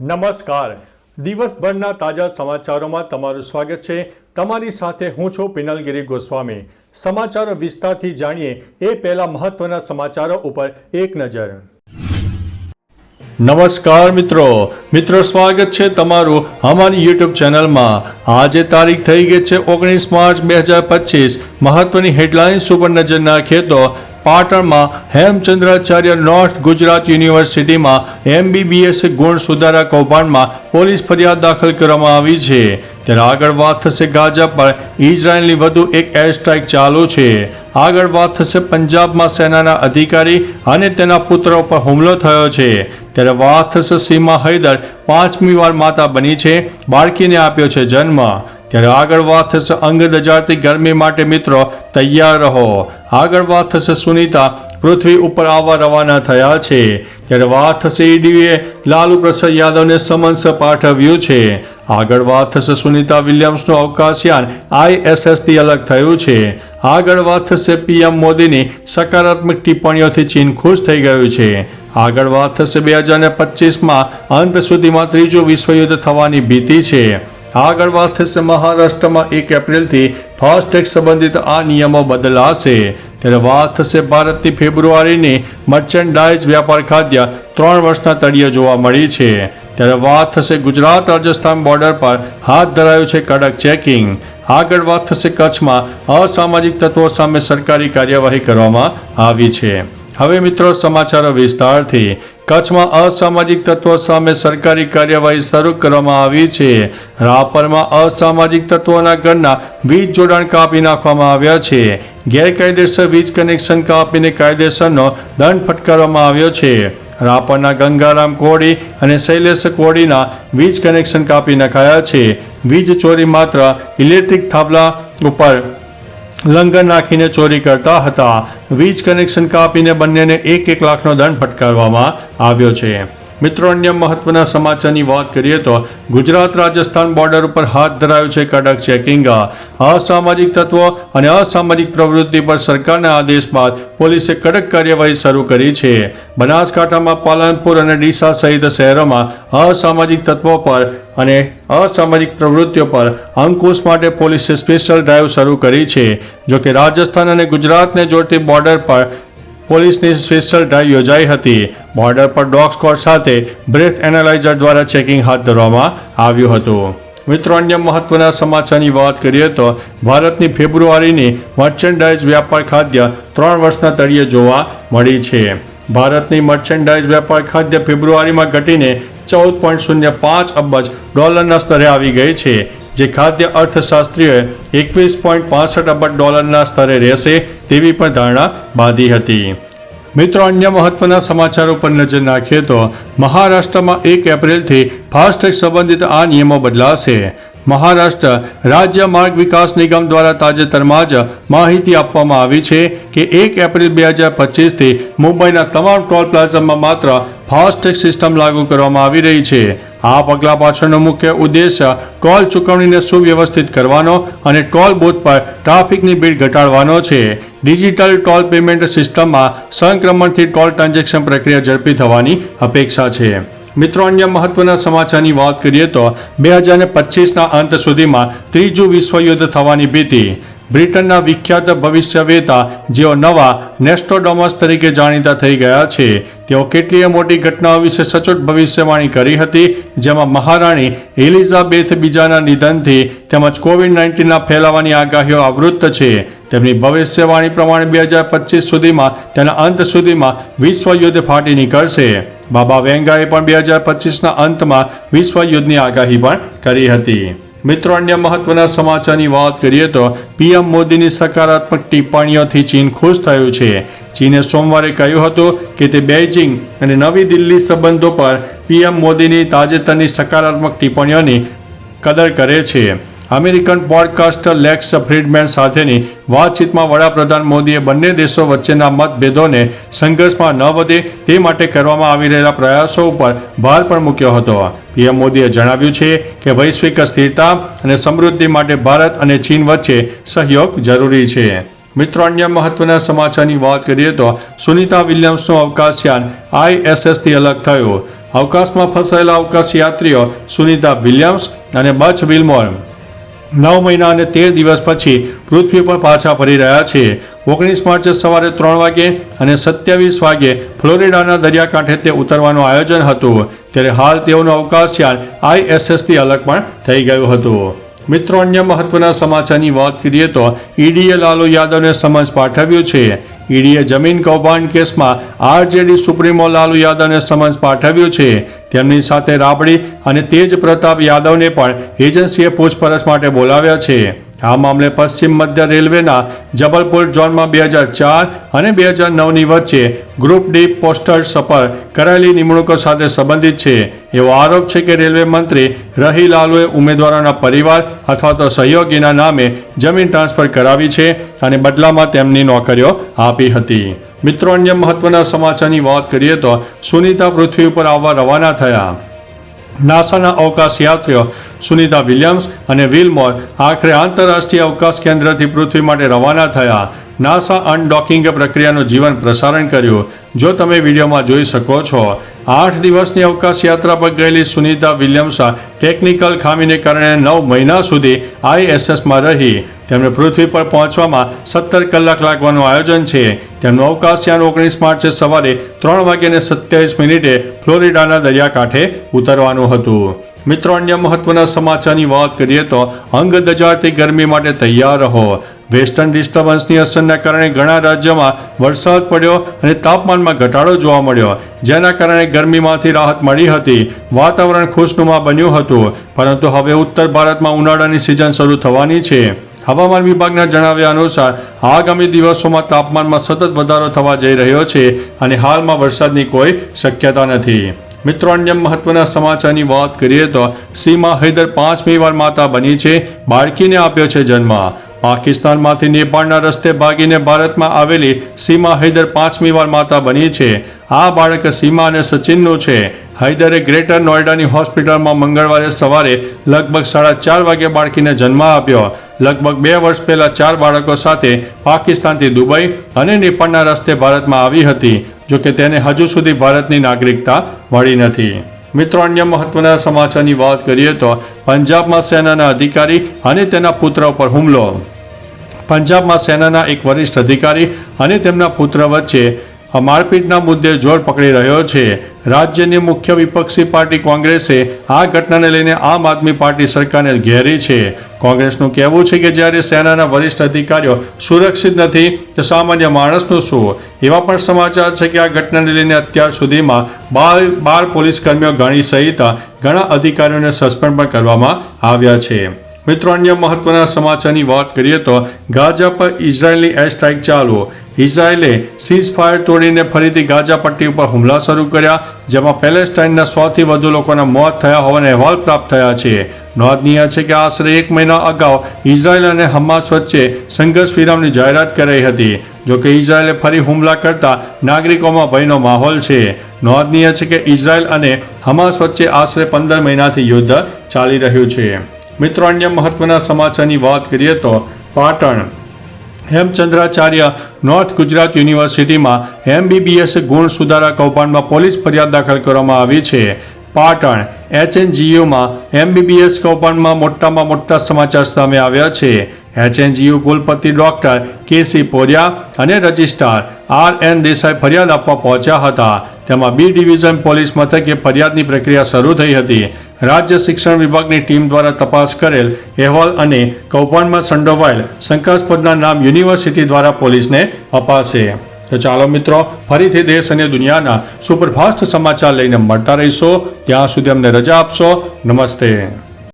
નમસ્કાર. દિવસભરના તાજા સમાચારોમાં તમારું સ્વાગત છે. તમારી સાથે હું છું પિનલગીરી ગોસ્વામી. સમાચારો વિસ્તારથી જાણીએ એ પહેલા મહત્વના સમાચારો ઉપર એક નજર. નમસ્કાર મિત્રો. મિત્રો, સ્વાગત છે તમારું અમારી યુટ્યુબ ચેનલમાં. આજે તારીખ થઈ ગઈ છે ઓગણીસ માર્ચ બે હજાર પચીસ. મહત્વની હેડલાઇન્સ ઉપર નજર નાખીએ તો પાટણમાં હેમચંદ્રાચાર્ય નોર્થ ગુજરાત યુનિવર્સિટીમાં એમબીબીએસ ગુણ સુધારા કૌભાંડમાં પોલીસ ફરિયાદ દાખલ કરવામાં આવી છે. ત્યારે આગળ વાત થશે ગાઝા પર. ઇઝરાયલની વધુ એક એર સ્ટ્રાઇક ચાલુ છે. આગળ વાત થશે પંજાબમાં સેનાના અધિકારી અને તેના પુત્ર પર હુમલો થયો છે. ત્યારે વાત થશે સીમા હૈદર, પાંચમી વાર માતા બની છે, બાળકીને આપ્યો છે જન્મ. ત્યારે આગળ વાત થશે અંગ અજાડતી ગરમી માટે મિત્રો, તૈયાર રહો. આગળ વાત થશે સુનીતા. પૃથ્વી ઉપર આવવા રવાના થયા છે. ત્યારે વાત થશે ઈડીએ. લાલુ પ્રસાદ યાદવને સમન્સ પાઠવ્યું છે. આગળ વાત થશે સુનીતા વિલિયમ્સનું અવકાશયાન. આઈએસએસથી અલગ થયું છે. આગળ વાત થશે પીએમ મોદીની. સકારાત્મક ટિપ્પણીઓથી ચીન ખુશ થઈ ગયું છે. આગળ વાત થશે બે હજાર પચીસમાં. અંત સુધીમાં ત્રીજું વિશ્વયુદ્ધ થવાની ભીતિ છે. આગળ વાત થશે મહારાષ્ટ્રમાં એક એપ્રિલથી. ફાસ્ટેગ સંબંધિત આ નિયમો બદલાશે. ત્યારે વાત થશે ભારતની ફેબ્રુઆરીની મર્ચેન્ડાઇઝ વ્યાપાર ખાદ્ય ત્રણ વર્ષના તળિયે જોવા મળી છે. ત્યારે વાત થશે ગુજરાત રાજસ્થાન બોર્ડર પર હાથ ધરાયું છે કડક ચેકિંગ. આગળ વાત થશે કચ્છમાં અસામાજિક તત્વો સામે સરકારી કાર્યવાહી કરવામાં આવી છે. હવે મિત્રો સમાચારો વિસ્તારથી. કચ્છમાં અસામાજિક તત્વો સામે સરકારી કાર્યવાહી શરૂ કરવામાં આવી છે. રાપરમાં અસામાજિક તત્વોના ઘરના વીજ જોડાણ કાપી નાખવામાં આવ્યા છે. ગેરકાયદેસર વીજ કનેક્શન કાપીને કાયદેસરનો દંડ ફટકારવામાં આવ્યો છે. રાપરના ગંગારામ કોડી અને શૈલેષ કોડીના વીજ કનેક્શન કાપી નાખાયા છે. વીજ ચોરી માત્ર ઇલેક્ટ્રિક થાંભલા ઉપર લંગર નાખીને ચોરી કરતા હતા. વીજ કનેક્શન કાપીને બંનેને એક એક લાખનો દંડ ફટકારવામાં આવ્યો છે. મિત્રો, અન્ય મહત્વના સમાચારની વાત કરીએ તો ગુજરાત રાજસ્થાન બોર્ડર ઉપર હાથ ધરાયું છે કડક ચેકિંગ અસામાજિક તત્વો અને અસામાજિક પ્રવૃત્તિ પર સરકારના આદેશ બાદ પોલીસે કડક કાર્યવાહી શરૂ કરી છે. બનાસકાંઠામાં પાલનપુર અને ડીસા સહિત શહેરોમાં અસામાજિક તત્વો પર અને અસામાજિક પ્રવૃત્તિઓ પર અંકુશ માટે પોલીસે સ્પેશિયલ ડ્રાઈવ શરૂ કરી છે. જોકે રાજસ્થાન અને ગુજરાતને જોડતી બોર્ડર પર પોલીસની સ્પેશિયલ ડ્રાઇવ યોજાઈ હતી. બોર્ડર પર ડોગ સ્કોડ સાથે બ્રેથ એનાલાઇઝર દ્વારા ચેકિંગ હાથ ધરવામાં આવ્યું હતું. મિત્રો, અન્ય મહત્વના સમાચારની વાત કરીએ તો ભારતની ફેબ્રુઆરીની મર્ચેન્ડાઇઝ વ્યાપાર ખાદ્ય ત્રણ વર્ષના તળિયે જોવા મળી છે. ભારતની મર્ચેન્ડાઇઝ વ્યાપાર ખાદ્ય ફેબ્રુઆરીમાં ઘટીને ચૌદ પોઈન્ટ શૂન્ય પાંચ અબજ ડોલરના સ્તરે આવી ગઈ છે. જે ખાદ્ય અર્થશાસ્ત્રીઓએ એકવીસ પોઈન્ટ પાસઠ અબજ ડોલરના સ્તરે રહેશે તેવી પણ ધારણા બાંધી હતી. મિત્રો, અન્ય મહત્વના સમાચારો પર નજર નાખીએ તો મહારાષ્ટ્રમાં એક એપ્રિલથી ફાસ્ટેગ સંબંધિત આ નિયમો બદલાશે. મહારાષ્ટ્ર રાજ્ય માર્ગ વિકાસ નિગમ દ્વારા તાજેતરમાં જ માહિતી આપવામાં આવી છે કે એક એપ્રિલ બે હજાર પચીસથી મુંબઈના તમામ ટોલ પ્લાઝામાં માત્ર ફાસ્ટેગ સિસ્ટમ લાગુ કરવામાં આવી રહી છે. આ પગલાં પાછળનો મુખ્ય ઉદ્દેશ્ય ટોલ ચૂકવણીને સુવ્યવસ્થિત કરવાનો અને ટોલ બૂથ પર ટ્રાફિકની ભીડ ઘટાડવાનો છે. ડિજિટલ ટોલ પેમેન્ટ સિસ્ટમમાં સંક્રમણથી ટોલ ટ્રાન્ઝેક્શન પ્રક્રિયા ઝડપી થવાની અપેક્ષા છે. મિત્રો, અન્ય મહત્વના સમાચારની વાત કરીએ તો બે હજાર પચીસના અંત સુધીમાં ત્રીજું વિશ્વયુદ્ધ થવાની ભીતિ. બ્રિટનના વિખ્યાત ભવિષ્યવેતા જેઓ નવા નેસ્ટોડોમસ તરીકે જાણીતા થઈ ગયા છે, તેઓ કેટલીય મોટી ઘટનાઓ વિશે સચોટ ભવિષ્યવાણી કરી હતી, જેમાં મહારાણી એલિઝાબેથ બીજાના નિધનથી તેમજ કોવિડ નાઇન્ટીનના ફેલાવાની આગાહીઓ આવૃત્ત છે. તેમની ભવિષ્યવાણી પ્રમાણે બે હજાર પચીસ સુધીમાં તેના અંત સુધીમાં વિશ્વયુદ્ધ ફાટી નીકળશે. બાબા વેંગાએ પણ બે હજાર પચીસના અંતમાં વિશ્વયુદ્ધની આગાહી પણ કરી હતી. મિત્રો, અન્ય મહત્વના સમાચારની વાત કરીએ તો પીએમ મોદીની સકારાત્મક ટિપ્પણીઓથી ચીન ખુશ થયું છે. ચીને સોમવારે કહ્યું હતું કે તે બેઇજિંગ અને નવી દિલ્હી સંબંધો પર પીએમ મોદીની તાજેતરની સકારાત્મક ટિપ્પણીઓની કદર કરે છે. અમેરિકન પોડકાસ્ટર લેક્સ ફ્રીડમેન સાથેની વાતચીતમાં વડાપ્રધાન મોદીએ બંને દેશો વચ્ચેના મતભેદોને સંઘર્ષમાં ન વધે તે માટે કરવામાં આવી રહેલા પ્રયાસો ઉપર ભાર પણ મૂક્યો હતો. પીએમ મોદીએ જણાવ્યું છે કે વૈશ્વિક સ્થિરતા અને સમૃદ્ધિ માટે ભારત અને ચીન વચ્ચે સહયોગ જરૂરી છે. મિત્રો, અન્ય મહત્વના સમાચારની વાત કરીએ તો સુનિતા વિલિયમ્સનું અવકાશયાન આઈએસએસથી અલગ થયું. અવકાશમાં ફસાયેલા અવકાશ યાત્રીઓ સુનિતા વિલિયમ્સ અને બચ વિલમોર નવ મહિના અને તેર દિવસ પછી પૃથ્વી પર પાછા ફરી રહ્યા છે. ઓગણીસ માર્ચે સવારે ત્રણ વાગે અને સત્યાવીસ વાગે ફ્લોરિડાના દરિયાકાંઠે તે ઉતરવાનું આયોજન હતું. ત્યારે હાલ તેઓનું અવકાશયાન આઈએસએસથી અલગ પણ થઈ ગયું હતું. મિત્રો, અન્ય મહત્વના સમાચારની વાત કરીએ તો ઈડીએ લાલુ યાદવને સમન્સ પાઠવ્યું છે. ઈડીએ જમીન કૌભાંડ કેસમાં આરજેડી સુપ્રીમો લાલુ યાદવને સમન્સ પાઠવ્યું છે. તેમની સાથે રાબડી અને તેજ પ્રતાપ યાદવને પણ એજન્સીએ પૂછપરછ માટે બોલાવ્યા છે. આ મામલે પશ્ચિમ મધ્ય રેલવેના જબલપુર ઝોનમાં બે હજાર ચાર અને બે હજાર નવની વચ્ચે ગ્રુપ ડી પોસ્ટર્સ પર કરાયેલી નિમણૂકો સાથે સંબંધિત છે. એવો આરોપ છે કે રેલવે મંત્રી રહી લાલુએ ઉમેદવારોના પરિવાર અથવા તો સહયોગીના નામે જમીન ટ્રાન્સફર કરાવી છે અને બદલામાં તેમની નોકરીઓ આપી હતી. મિત્રો, અન્ય મહત્વના સમાચારની વાત કરીએ તો સુનીતા પૃથ્વી ઉપર આવવા રવાના થયા. નાસાના અવકાશ યાત્રીઓ સુનિતા વિલિયમ્સ અને વિલમોર આખરે આંતરરાષ્ટ્રીય અવકાશ કેન્દ્રથી પૃથ્વી માટે રવાના થયા. નાસા અનડોકિંગ પ્રક્રિયાનું જીવન પ્રસારણ કર્યું. જો તમે વિડીયોમાં જોઈ શકો છો, આઠ દિવસની અવકાશ યાત્રા પર ગયેલી સુનિતા વિલિયમ્સ ટેકનિકલ ખામીને કારણે નવ મહિના સુધી આઈએસએસમાં રહી. તેમને પૃથ્વી પર પહોંચવામાં સત્તર કલાક લાગવાનું આયોજન છે. તેમનું અવકાશયાન ઓગણીસ માર્ચે સવારે ત્રણ વાગ્યાને સત્યાવીસ મિનિટે ફ્લોરિડાના દરિયાકાંઠે ઉતરવાનું હતું. મિત્રો, અન્ય મહત્વના સમાચારની વાત કરીએ તો અંગ દજાડતી ગરમી માટે તૈયાર રહો. વેસ્ટર્ન ડિસ્ટર્બન્સની અસરના કારણે ઘણા રાજ્યોમાં વરસાદ પડ્યો અને તાપમાનમાં ઘટાડો જોવા મળ્યો. જેના કારણે ગરમીમાંથી રાહત મળી હતી. વાતાવરણ ખુશનુમા બન્યું હતું. પરંતુ હવે ઉત્તર ભારતમાં ઉનાળાની સિઝન શરૂ થવાની છે. હવામાન વિભાગના જણાવ્યા અનુસાર, આગામી દિવસોમાં તાપમાનમાં સતત વધારો થવા જઈ રહ્યો છે અને હાલમાં વરસાદની કોઈ શક્યતા નથી. મિત્રો, અન્ય મહત્વના સમાચારની વાત કરીએ તો સીમા હૈદર પાંચમી વાર માતા બની છે. બાળકીને આપ્યો છે જન્મ. પાકિસ્તાનમાંથી નેપાળના રસ્તે ભાગીને ભારતમાં આવેલી સીમા હૈદર પાંચમી વાર માતા બની છે. આ બાળક સીમા અને સચિનનું છે. હૈદરે ગ્રેટર નોઈડાની હોસ્પિટલમાં મંગળવારે સવારે લગભગ સાડા ચાર વાગે બાળકીને જન્મ આપ્યો. લગભગ બે વર્ષ પહેલા ચાર બાળકો સાથે પાકિસ્તાનથી દુબઈ અને નેપાળના રસ્તે ભારતમાં આવી હતી, જોકે તેને હજુ સુધી ભારતની નાગરિકતા મળી નથી. મિત્રો, અન્ય મહત્વના સમાચારની વાત કરીએ તો પંજાબમાં સેનાના અધિકારી અને તેના પુત્ર ઉપર હુમલો. પંજાબમાં સેનાના એક વરિષ્ઠ અધિકારી અને તેમના પુત્ર વચ્ચે મારપીટના મુદ્દે જોર પકડી રહ્યો છે. રાજ્યની મુખ્ય વિપક્ષી પાર્ટી કોંગ્રેસે આ ઘટનાને લઈને આમ આદમી પાર્ટી સરકારને ઘેરી છે. કોંગ્રેસનું કહેવું છે કે જ્યારે સેનાના વરિષ્ઠ અધિકારીઓ સુરક્ષિત નથી, તો સામાન્ય માણસનું શું? એવા પણ સમાચાર છે કે આ ઘટનાને લઈને અત્યાર સુધીમાં બાર બાર પોલીસ કર્મીઓ ગણી સહિત ઘણા અધિકારીઓને સસ્પેન્ડ પણ કરવામાં આવ્યા છે. મિત્રો, અન્ય મહત્વના સમાચારની વાત કરીએ તો ગાઝા પર ઇઝરાયેલની એર સ્ટ્રાઇક ચાલુ. ઇઝરાયેલે સીઝ ફાયર તોડીને ફરીથી ગાઝા પટ્ટી ઉપર હુમલા શરૂ કર્યા, જેમાં પેલેસ્ટાઇનના સોથી વધુ લોકોના મોત થયા હોવાના અહેવાલ પ્રાપ્ત થયા છે. નોંધનીય છે કે આશરે એક મહિના અગાઉ ઇઝરાયેલ અને હમાસ વચ્ચે સંઘર્ષ વિરામની જાહેરાત કરાઈ હતી. જોકે ઇઝરાયેલે ફરી હુમલા કરતા નાગરિકોમાં ભયનો માહોલ છે. નોંધનીય છે કે ઇઝરાયેલ અને હમાસ વચ્ચે આશરે પંદર મહિનાથી યુદ્ધ ચાલી રહ્યું છે. મિત્રો, અન્ય મહત્વના સમાચારની વાત કરીએ તો પાટણ હેમચંદ્રાચાર્ય નોર્થ ગુજરાત યુનિવર્સિટીમાં એમબીબીએસ ગુણ સુધારા કૌભાંડમાં પોલીસ ફરિયાદ દાખલ કરવામાં આવી છે. પાટણ એચએનજીયુમાં એમબીબીએસ કૌભાંડમાં મોટામાં મોટા સમાચાર સામે આવ્યા છે. એચએનજીયુ કુલપતિ ડોક્ટર કેસી પોરિયા અને રજિસ્ટ્રાર આર એન દેસાઈ ફરિયાદ આપવા પહોંચ્યા હતા. તેમાં બી ડિવિઝન પોલીસ મથકે ફરિયાદની પ્રક્રિયા શરૂ થઈ હતી. રાજ્ય શિક્ષણ વિભાગની ટીમ દ્વારા તપાસ કરેલ અહેવાલ અને કૌભાંડમાં સંડોવાયેલ શંકાસ્પદના નામ યુનિવર્સિટી દ્વારા પોલીસને અપાશે. તો ચાલો મિત્રો, ફરીથી દેશ અને દુનિયાના સુપરફાસ્ટ સમાચાર લઈને મળતા રહીશો. ત્યાં સુધી અમને રજા આપશો. નમસ્તે.